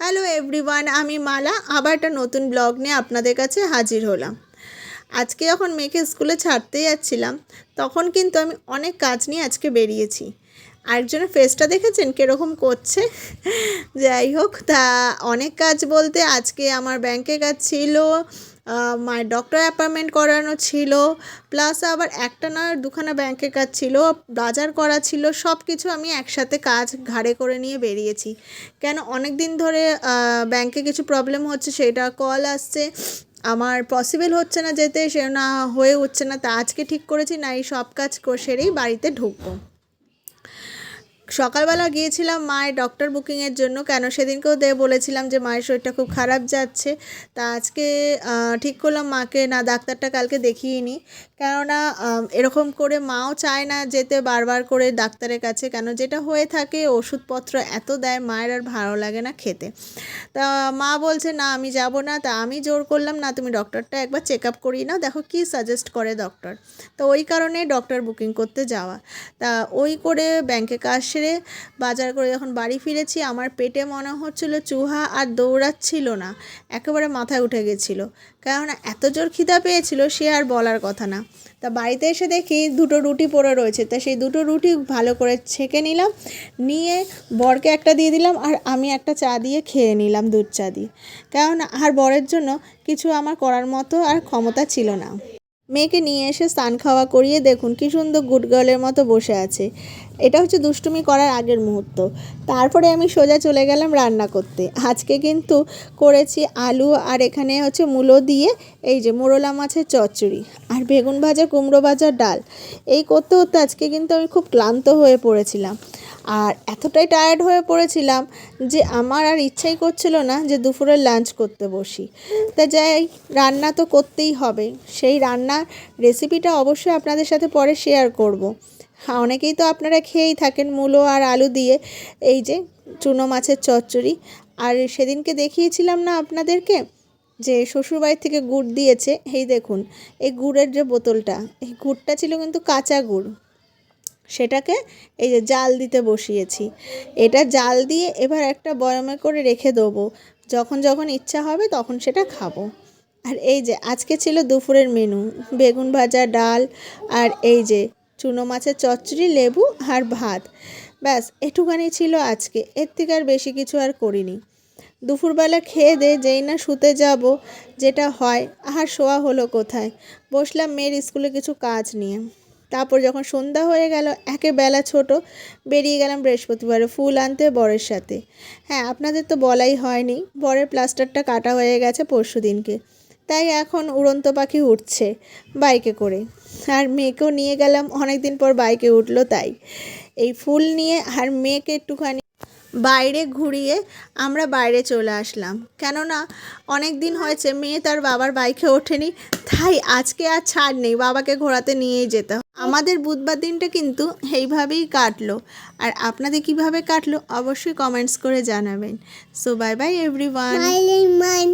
Hello everyone আমি মালা, আবার একটা নতুন ব্লগ নিয়ে আপনাদের কাছে হাজির হলাম। আজকে যখন মেয়েকে স্কুলে ছাড়তে যাচ্ছিলাম, তখন কিন্তু আমি অনেক কাজ নিয়ে আজকে বেরিয়েছি। আরেকজনের ফেসটা দেখেছেন? কীরকম করছে? যাই হোক, তা অনেক কাজ বলতে আজকে আমার ব্যাংকে কাজ ছিল মায়ের ডক্টর অ্যাপয়েন্টমেন্ট করানো ছিল প্লাস আবার একটা না দুখানা ব্যাংকের কাজ ছিল, বাজার করা ছিল সব কিছু আমি একসাথে কাজ ঘাড়ে করে নিয়ে বেরিয়েছি। কেন? অনেক দিন ধরে ব্যাংকে কিছু প্রবলেম হচ্ছে, সেটা কল আসছে। আমার পসিবল হচ্ছে না যেতে, সে না হয়ে উঠছে না, তা আজকে ঠিক করেছি, না এই সব কাজ সেরেই বাড়িতে ঢুকবো। সকালবেলা গিয়েছিলাম মায়ের ডক্টর বুকিংয়ের জন্য। কেন? সেদিনকেও দে বলেছিলাম যে মায়ের শরীরটা খুব খারাপ যাচ্ছে। তা আজকে ঠিক করলাম মাকে। না, ডাক্তারটা কালকে দেখিয়ে নিই কেননা এরকম করে মাও চায় না যেতে বারবার করে ডাক্তারের কাছে, কেন যেটা হয়ে থাকে ওষুধপত্র এত দেয় মায়ের আর ভালো লাগে না খেতে। তা মা বলছে, না, আমি যাব না। তা আমি জোর করলাম, না, তুমি ডক্টরটা একবার চেক আপ করিয়ে নাও, দেখো কী সাজেস্ট করে ডক্টর। তো ওই কারণে ডক্টর বুকিং করতে যাওয়া। তা ওই করে ব্যাংকে কাজ সেরে বাজার করে যখন বাড়ি ফিরেছি, আমার পেটে মনে হচ্ছিল চুহা আর দৌড়াচ্ছিল না, একেবারে মাথায় উঠে গেছিল। কেননা এত জোর খিদা পেয়েছিল সে আর বলার কথা না। তা বাড়িতে এসে দেখি দুটো রুটি পড়ে রয়েছে। তা সেই দুটো রুটি ভালো করে ছেঁকে নিলাম, নিয়ে বরকে একটা দিয়ে দিলাম আর আমি একটা চা দিয়ে খেয়ে নিলাম দুধ চা দিয়ে। কেননা আর বরের জন্য কিছু আমার করার মতো আর ক্ষমতা ছিল না। মেয়েকে নিয়ে এসে স্নান খাওয়া করিয়ে দেখুন কি সুন্দর গুড গার্লের মতো বসে আছে। এটা হচ্ছে দুষ্টুমি করার আগের মুহূর্ত। তারপরে আমি সোজা চলে গেলাম রান্না করতে। আজকে কিন্তু করেছি আলু আর এখানে হচ্ছে মূলো দিয়ে এই যে মোরলা মাছের চচ্চড়ি আর বেগুন ভাজা, কুমড়ো ভাজা, ডাল। এই করতে করতে আজকে কিন্তু আমি খুব ক্লান্ত হয়ে পড়েছিলাম। আর এতটাই টায়ার্ড হয়ে পড়েছিলাম যে আমার আর ইচ্ছাই করছিল না যে দুপুরের লাঞ্চ করতে বসি। তা যাই রান্না তো করতেই হবে। সেই রান্নার রেসিপিটা অবশ্যই আপনাদের সাথে পরে শেয়ার করব। হ্যাঁ অনেকেই তো আপনারা খেয়েই থাকেন মূলো আর আলু দিয়ে। এই যে চুনো মাছের চচ্চড়ি। আর সেদিনকে দেখিয়েছিলাম না আপনাদেরকে? যে শ্বশুরবাড়ির থেকে গুড় দিয়েছে। এই দেখুন, এই গুড়ের যে বোতলটা, এই গুড়টা ছিল কিন্তু কাঁচা গুড়। সেটাকে এই যে জাল দিতে বসিয়েছি। এটা জাল দিয়ে এবার একটা বয়মে করে রেখে দেবো। যখন যখন ইচ্ছা হবে তখন সেটা খাব। আর এই যে আজকে ছিল দুপুরের মেনু। বেগুন ভাজা, ডাল আর এই যে চুনো মাছের চচ্চড়ি, লেবু আর ভাত। ব্যাস, এটুখানি ছিল আজকে। এর থেকে আর বেশি কিছু আর করিনি। দুপুরবেলা খেয়ে দে, যেই না শুতে যাব, যেটা হয়, আর শোয়া হলো কোথায়? বসলাম মেয়ের স্কুলে কিছু কাজ নিয়ে। তারপর যখন সন্ধ্যা হয়ে গেল, একে বেলা ছোট, বেরিয়ে গেলাম বৃহস্পতিবারে ফুল আনতে বরের সাথে। হ্যাঁ আপনাদের তো বলাই হয়নি, বরের প্লাস্টারটা কাটা হয়ে গেছে পরশু দিনকে। তাই এখন উড়ন্ত পাখি উঠছে, বাইকে করে। আর মেয়েকেও নিয়ে গেলাম অনেক দিন পর বাইকে উঠল তাই। এই ফুল নিয়ে আর মেয়েকে একটুখানি বাইরে ঘুরিয়ে আমরা বাইরে চলে আসলাম। কেননা অনেক দিন হয়েছে মেয়ে তার বাবার বাইকে ওঠেনি তাই আজকে আর ছাড় নেই বাবাকে ঘোরাতে নিয়েই যেতে আমাদের বুধবার দিনটা কিন্তু এইভাবেই কাটলো। আর আপনাদের কীভাবে কাটলো অবশ্যই কমেন্টস করে জানাবেন। So bye bye every everyone